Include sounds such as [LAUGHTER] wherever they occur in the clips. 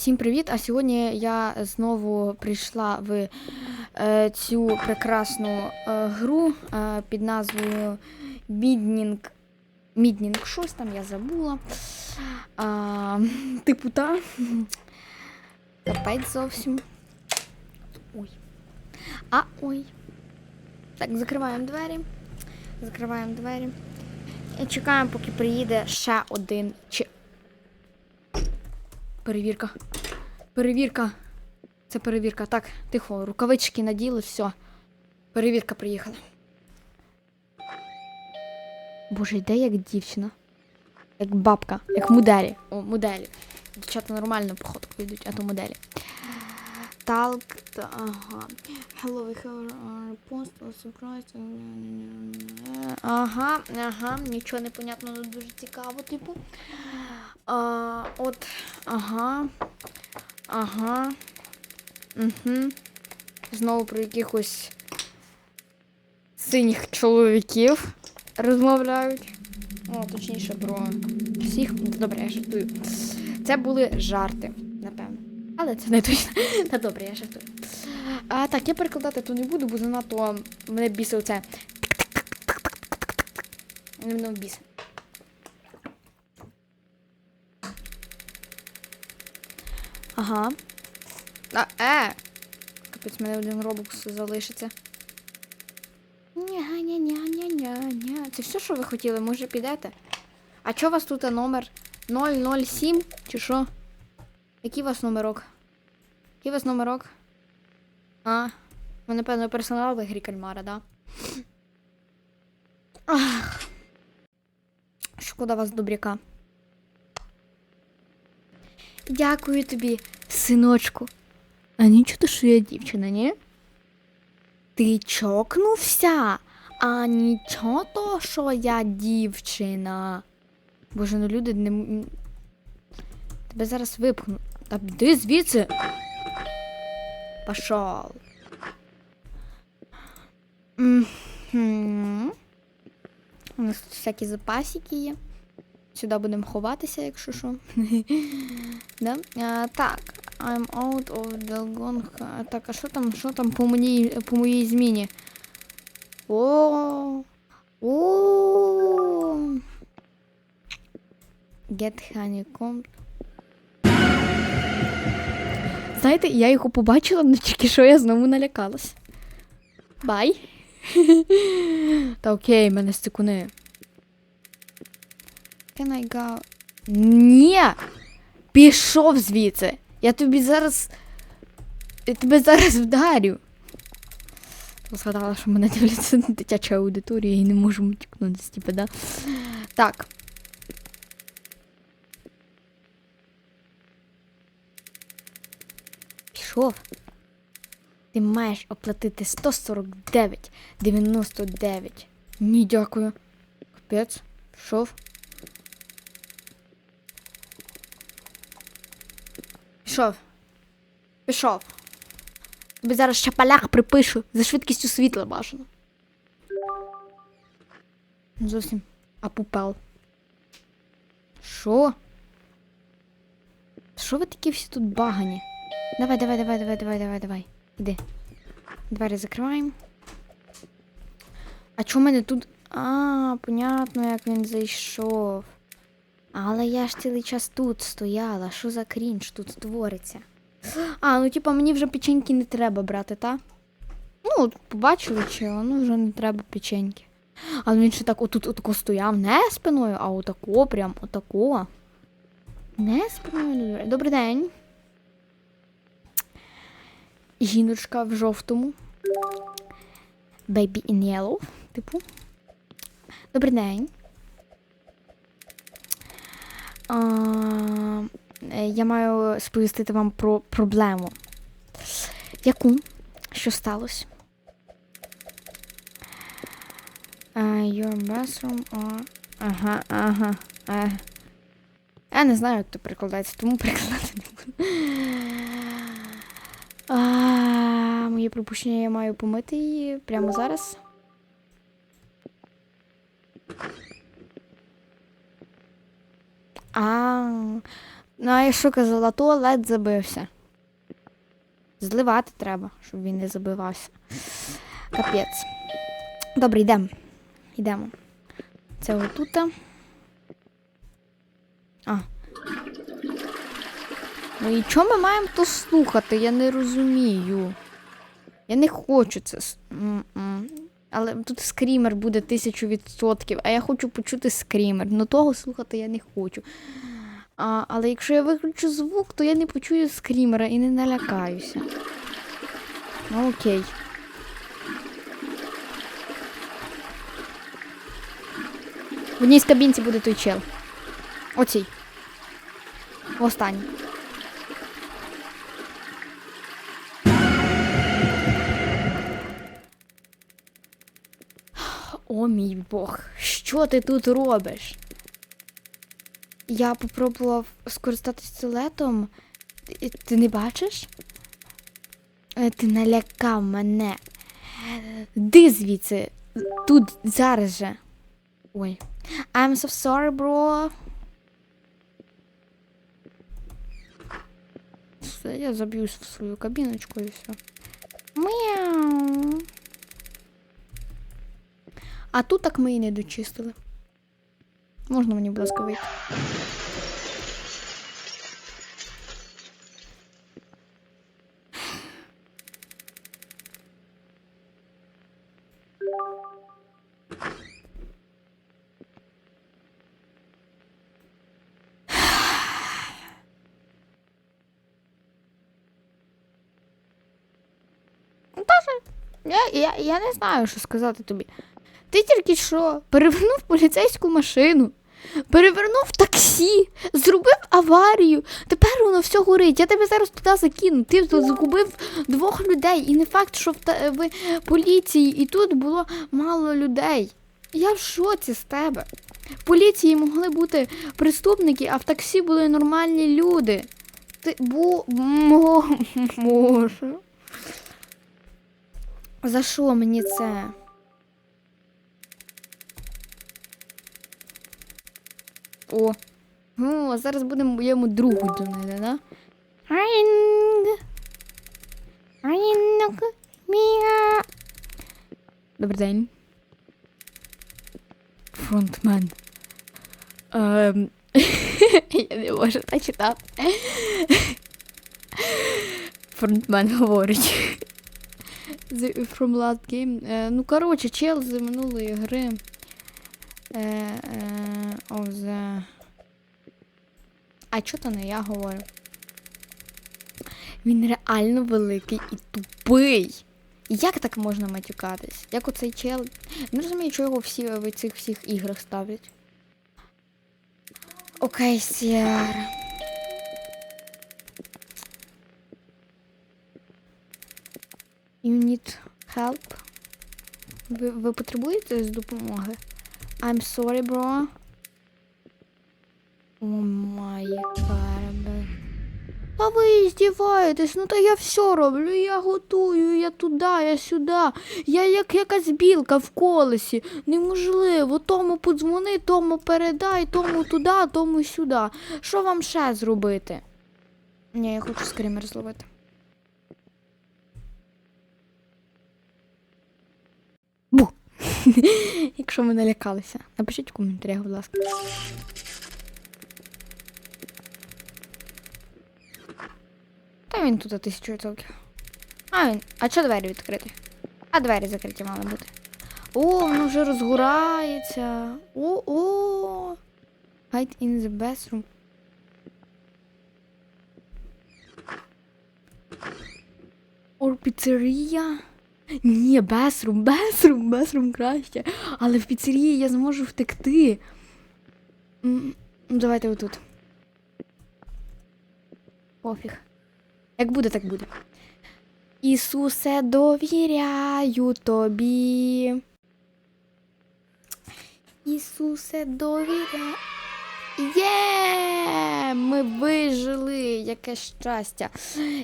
Всім привіт! А сьогодні я знову прийшла в е, цю прекрасну е, гру е, під назвою Міднінг. Міднінг щось там я забула. А, типу та. Капець зовсім. Ой. А ой. Так, закриваємо двері. Закриваємо двері. І чекаємо, поки приїде ще один чи. Перевірка. Перевірка. Це перевірка. Так, тихо, рукавички наділи, все. Перевірка приїхала. Боже, йде як дівчина. Як бабка, як моделі. О, моделі. Дівчата нормально походку йдуть, а то моделі. Талк. Та, ага. Hello, post surprise. Ага, ага, нічого не понятно, але дуже цікаво, типу. А, от, ага. Ага. Угу. Знову про якихось синіх чоловіків розмовляють. О, точніше, про всіх. Добре, я жартую. Це були жарти, напевно. Але це не точно. [LAUGHS] Та добре, я жартую. А, так, я перекладати то не буду, бо занадто мене бісить оце. Мене бісить. Ага. А, е! Капець, мене один робокс залишиться. Ня-ня-ня-ня-ня-ня. Це все, що ви хотіли, може підете? А чо у вас тут номер 007 чи що? Який у вас номерок? Який у вас номерок? А, ви, напевно, персонал в ігрі кальмара, да? Ах. Шкода вас добряка. Дякую тобі, синочку. А нічого, що я дівчина, ні? Ти чокнувся? А нічого то, що я дівчина. Боже, ну люди не. Тебе зараз випхну. Та йди звідси. Пошов. У нас тут всякі запасики є. Сюди будемо ховатися, якщо що. [LAUGHS] да? а, так, I'm out of the gong. Так, а що там, що там по моїй, по моїй зміні? О, о. Get honeycomb. Знаєте, я його побачила, але тільки що я знову налякалась. Бай. [LAUGHS] Та окей, мене стикуни. Can I go? Ні! Пішов звідси. Я тобі зараз. Я тебе зараз вдарю. Згадала, що мене дивляться дитяча аудиторія і не можу втікнутися, типу, да? Так. Пішов. Ти маєш оплатити 149,99. Ні, дякую. Капець. Пішов. Пішов. Пішов. Тобі зараз ще палях припишу за швидкістю світла бажано. Зовсім. А пупел. Що? Що ви такі всі тут багані? Давай, давай, давай, давай, давай, давай, давай. Іди. Двері закриваємо. А чому мене тут. А, понятно, як він зайшов. Але я ж цілий час тут стояла. Що за крінж тут твориться? А, ну типа мені вже печеньки не треба брати, та? Ну, побачили чого, ну вже не треба печеньки. Але він ще так отут отако стояв, не спиною, а отако, прям отако. Не спиною. Добрий день. Жіночка в жовтому. Baby in yellow, типу. Добрий день. Е, я маю сповістити вам про проблему. Яку? Що сталося? Uh, your bathroom or... Ага, ага. Е. Я не знаю, як це перекладається, тому [LAUGHS] перекладати не буду. А, моє припущення, я маю помити її прямо зараз. А, Ну, а я що казала, туалет забився. Зливати треба, щоб він не забивався. Капець. Добре, йдемо. Йдемо. Це отут. А. Ну і чого ми маємо то слухати? Я не розумію. Я не хочу це. с- М-м. Але тут скрімер буде тисячу відсотків, а я хочу почути скрімер. Ну того слухати я не хочу. А, але якщо я виключу звук, то я не почую скрімера і не налякаюся. Ну окей. В одній з кабінці буде той чел. Оцій. Останній. О мій Бог, що ти тут робиш? Я попробував скористатись туалетом. Ти, ти не бачиш? Е, Ти налякав мене. Ди звідси. Тут зараз же. Ой. I'm so sorry, bro. Все, я заб'юсь в свою кабіночку і все. Мяу. А тут так ми і не дочистили. Можна мені, будь ласка, вийти? Я, я, я не знаю, що сказати тобі. Ти тільки що перевернув поліцейську машину, перевернув таксі, зробив аварію. Тепер воно все горить. Я тебе зараз туди закину. Ти тут двох людей. І не факт, що в, та, в поліції і тут було мало людей. Я в шоці з тебе. В поліції могли бути преступники, а в таксі були нормальні люди. Ти бо мо, може. За що мені це? О. О, зараз будемо моєму другу донати, да? Ринг. Ринг. Міа. Добрий день. Фронтмен. Ем... [LAUGHS] Я не можу так читати. Фронтмен говорить. The, from last game. Е, ну, коротше, чел з минулої гри. Е, е, of the... А чого то не я говорю? Він реально великий і тупий. Як так можна матюкатись? Як оцей чел? Не розумію, чого його всі в цих всіх іграх ставлять. Окей, Сіара. You need help? Ви, ви потребуєте з допомоги? I'm sorry, bro. О май God. А ви здіваєтесь, ну та я все роблю, я готую, я туди, я сюди. Я як якась білка в колесі. Неможливо, тому подзвони, тому передай, тому туди, тому сюди. Що вам ще зробити? Ні, я хочу скример зловити. [LAUGHS] Якщо ми налякалися, напишіть в коментарях, будь ласка. Та він тут тисячу відсотків. А він. А чого двері відкриті? А двері закриті мали бути. О, воно вже розгорається. О, о. Hide in the bathroom. Or? Ні, безрум, безрум, безрум краще. Але в піцерії я зможу втекти. Ну, Давайте отут. Пофіг. Як буде, так буде. Ісусе, довіряю тобі. Ісусе, довіряю. Є! Ми вижили! Яке щастя!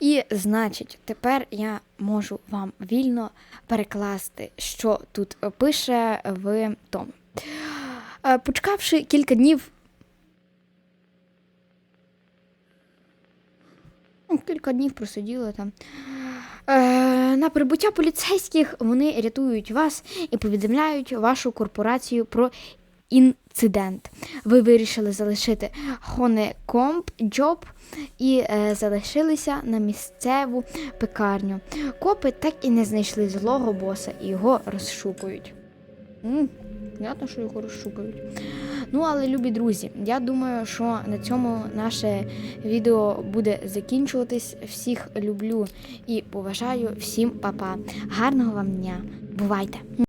І, значить, тепер я можу вам вільно перекласти, що тут пише в тому. Е, Почекавши кілька днів. Кілька днів просиділи там. Е, на прибуття поліцейських вони рятують вас і повідомляють вашу корпорацію про інцидент. Ви вирішили залишити Honeycomb Job і е, залишилися на місцеву пекарню. Копи так і не знайшли злого боса і його розшукують. М, Понятно, що його розшукають. Ну, але, любі друзі, я думаю, що на цьому наше відео буде закінчуватись. Всіх люблю і поважаю, всім па-па. Гарного вам дня. Бувайте!